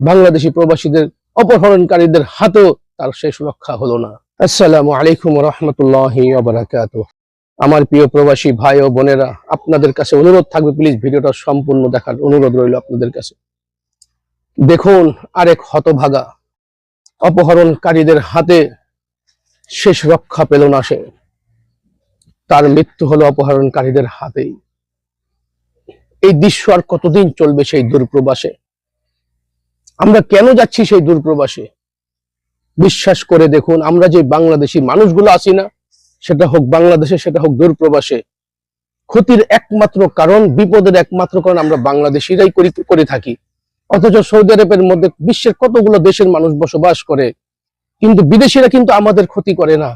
বাংলাদেশি প্রবাসীদের অপহরণকারীদের হাতেও তার শেষ রক্ষা হলো না। আসসালামু আলাইকুম রহমতুল্লাহি ওবারাকাত আমার প্রিয় প্রবাসী ভাই ও বোনেরা, আপনাদের কাছে অনুরোধ থাকবে, প্লিজ ভিডিওটা সম্পূর্ণ দেখার অনুরোধ রইল আপনাদের কাছে। দেখুন, আরেক হতভাগা, অপহরণকারীদের হাতে শেষ রক্ষা পেল না সে। তার মৃত্যু হলো অপহরণকারীদের হাতেই। এই দৃশ্য আর কতদিন চলবে সেই দূরপ্রবাসে? আমরা কেন যাচ্ছি সেই দূরপ্রবাসে? বিশ্বাস করে দেখুন, আমরা যে বাংলাদেশি মানুষগুলো আছি না, সেটা হোক বাংলাদেশে, সেটা হোক দূরপ্রবাসে, ক্ষতির একমাত্র কারণ, বিপদের একমাত্র কারণ আমরা বাংলাদেশিরাই করি থাকি। অথচ সৌদি আরবের মধ্যে বিশ্বের কতগুলো দেশের মানুষ বসবাস করে, কিন্তু বিদেশিরা কিন্তু আমাদের ক্ষতি করে না।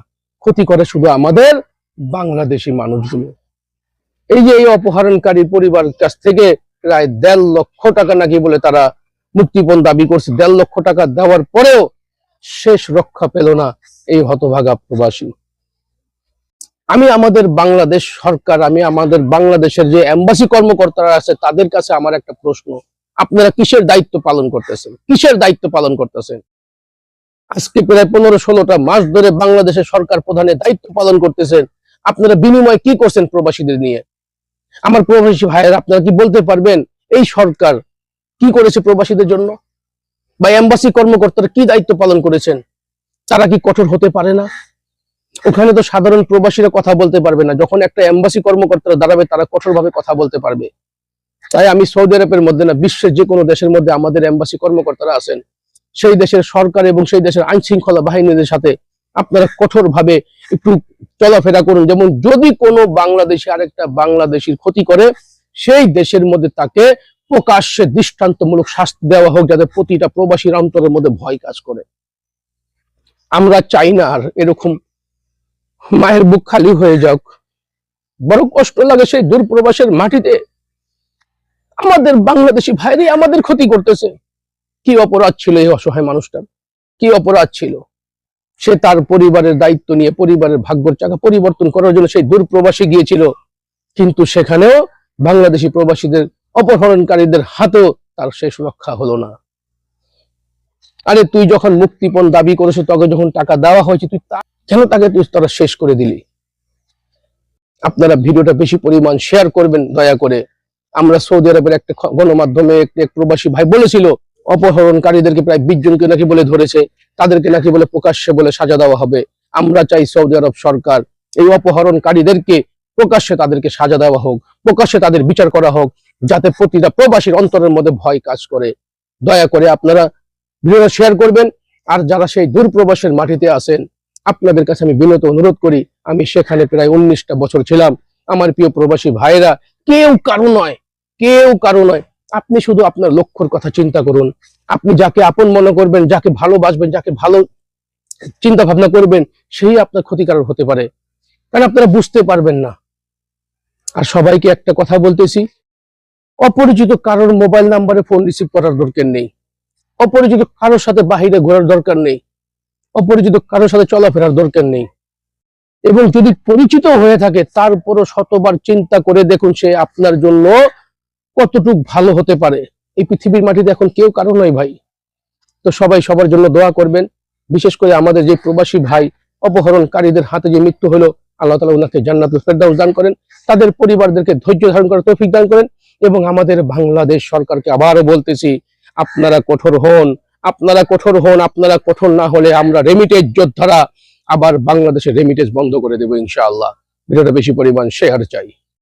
ক্ষতি করে শুধু আমাদের বাংলাদেশি মানুষগুলো। এই যে এই অপহরণকারী পরিবার কাছ থেকে প্রায় দেড় লক্ষ টাকা নাকি বলে তারা মুক্তিপণ দাবি করছে। দেড় লক্ষ টাকা দেওয়ার পরেও শেষ রক্ষা পেল না এই হতভাগা প্রবাসী। আমি আমাদের বাংলাদেশ সরকার, আমি আমাদের বাংলাদেশের যে এম্বাসি কর্মকর্তারা আছে, তাদের কাছে আমার একটা প্রশ্ন। আপনারা কিসের দায়িত্ব পালন করতেছেন? কিসের দায়িত্ব পালন করতেছেন? আজকে প্রায় পনেরো ষোলোটা মাস ধরে বাংলাদেশের সরকার প্রধানের দায়িত্ব পালন করতেছেন। আপনারা বিনিময় কি করছেন প্রবাসীদের নিয়ে? আমার প্রবাসী ভাইয়ের, আপনারা কি বলতে পারবেন? এই সরকার কি করেছে প্রবাসীদের জন্য? বা এম্বাসি কর্মকর্তারা কি দায়িত্ব পালন করেছেন? তারা কি কঠোর হতে পারে না? ওখানে তো সাধারণ প্রবাসীরা কথা বলতে পারবে না। যখন একটা এম্বাসি কর্মকর্তারা দাঁড়াবে, তারা কঠোরভাবে কথা বলতে পারবে। তাই আমি সৌদি আরবের মধ্যে না, বিশ্বের যে কোনো দেশের মধ্যে আমাদের এম্বাসি কর্মকর্তারা আছেন। সেই দেশের সরকার এবং সেই দেশের আইন শৃঙ্খলা বাহিনীদের সাথে আপনারা কঠোরভাবে একটু চলাফেরা করুন। যেমন যদি কোনো বাংলাদেশি আরেকটা বাংলাদেশির ক্ষতি করে, সেই দেশের মধ্যে তাকে প্রকাশ্যে দৃষ্টান্তমূলক শাস্তি দেওয়া হোক যাতে প্রতিটা প্রবাসীর অন্তরের মধ্যে ভয় কাজ করে। আমরা চাই না আর এরকম মায়ের বুক খালি হয়ে যাক। বড় কষ্ট লাগে সেই দূর প্রবাসের মাটিতে। আমাদের বাংলাদেশি ভাইরাই আমাদের ক্ষতি করতেছে। কি অপরাধ ছিল এই অসহায় মানুষটার কি অপরাধ ছিল? সে তার পরিবারের দায়িত্ব নিয়ে পরিবারের ভাগ্যর চাকা পরিবর্তন করার জন্য সেই দূর প্রবাসে গিয়েছিল। কিন্তু সেখানেও বাংলাদেশি প্রবাসীদের অপহরণকারীদের হাতেও তার শেষ রক্ষা হলো না। আরে তুই যখন মুক্তিপণ দাবি করেছ তখন যখন টাকা দেওয়া হয়েছে, তুই কেন তাকে তুই তারা শেষ করে দিলি? আপনারা ভিডিওটা বেশি পরিমাণ শেয়ার করবেন, দয়া করে। আমরা সৌদি আরবের একটা গণমাধ্যমে এক প্রবাসী ভাই বলেছিল, অপহরণকারীদেরকে প্রায় বিশ জনকে নাকি বলে ধরেছে, তাদেরকে নাকি বলে প্রকাশ্যে বলে সাজা দেওয়া হবে। আমরা চাই সৌদি আরব সরকার এই অপহরণকারীদেরকে প্রকাশ্যে তাদেরকে সাজা দেওয়া হোক, প্রকাশ্যে তাদের বিচার করা হোক। যাতে প্রতিটা প্রবাসীর অন্তরের মধ্যে ভয় কাজ করে। দয়া করে আপনারা ভিডিওটা শেয়ার করবেন। আর যারা সেই দূর প্রবাসের মাটিতে আছেন, আপনাদের কাছে আমি বিনত অনুরোধ করি, আমি সেখানে প্রায় উনিশটা বছর ছিলাম। আমার প্রিয় প্রবাসী ভাইরা কেউ কারও নয়, কেউ কারও নয়। আপনি শুধু আপনার লক্ষ্যর কথা চিন্তা করুন। আপনি যাকে আপন মনে করবেন, যাকে ভালোবাসবেন, যাকে ভালো চিন্তা ভাবনা করবেন, সেই আপনার ক্ষতিকারক হতে পারে। কারণ আপনারা বুঝতে পারবেন না। আর সবাইকে একটা কথা বলতেছি অপরিচিত কারোর মোবাইল নাম্বারে ফোন রিসিভ করার দরকার নেই। অপরিচিত কারোর সাথে বাহিরে ঘোরার দরকার নেই। অপরিচিত কারোর সাথে চলাফেরার দরকার নেই। এবং যদি পরিচিত হয়ে থাকে, তারপরও শতবার চিন্তা করে দেখুন সে আপনার জন্য কতটুক ভালো হতে পারে। এই পৃথিবীর মাটিতে এখন কেউ কারও নয় ভাই। তো সবাই সবার জন্য দোয়া করবেন। বিশেষ করে আমাদের যে প্রবাসী ভাই, অপহরণকারীদের হাতে যে মৃত্যু হলো আল্লাহ তালা উনাকে জান্নাতুল ফেরদাউস দান করেন, তাদের পরিবারদেরকে ধৈর্য ধারণ করার তৌফিক দান করেন এবং আমাদের বাংলাদেশ সরকারকে আবারও বলতেছি, আপনারা কঠোর হন, আপনারা কঠোর হন, আপনারা কঠোর না হলে আমরা রেমিটেজ যোদ্ধারা আবার বাংলাদেশের রেমিটেজ বন্ধ করে দেবো ইনশাআল্লাহ। ভিডিওটা বেশি পরিমাণ শেয়ার চাই।